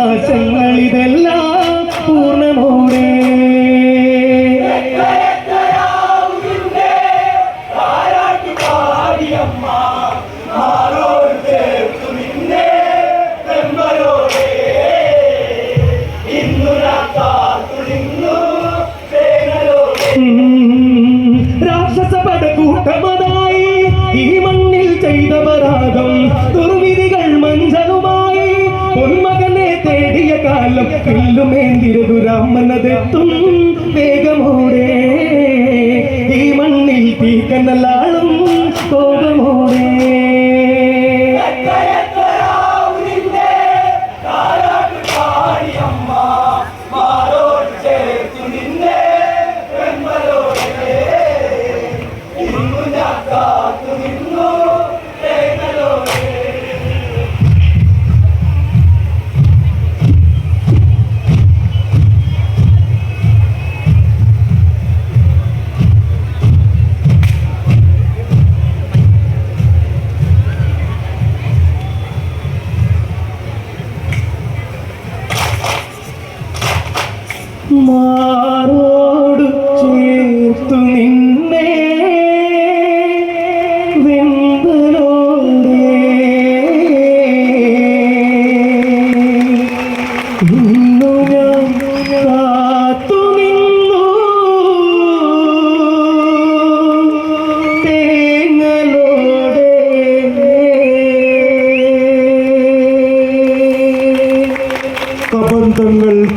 അവകാശങ്ങൾ ഇതെല്ലാം പൂർണമോടെ. രാക്ഷസ പടക്കൂട്ടമതായി വില്ലുമേന്തിരുതുരാമനതെത്തും വേഗമോടെ. ഈ മണ്ണിൽ തീക്കനലാളും കോപമോടെ. കാത്തു നിന്നു. മാറോട് ചേർത്തു നിന്നെ. വെമ്പലോടെ. ഇന്നു ഞാൻ കാത്തു നിന്നു. തേങ്ങലോടെ. കബന്ധങ്ങൾ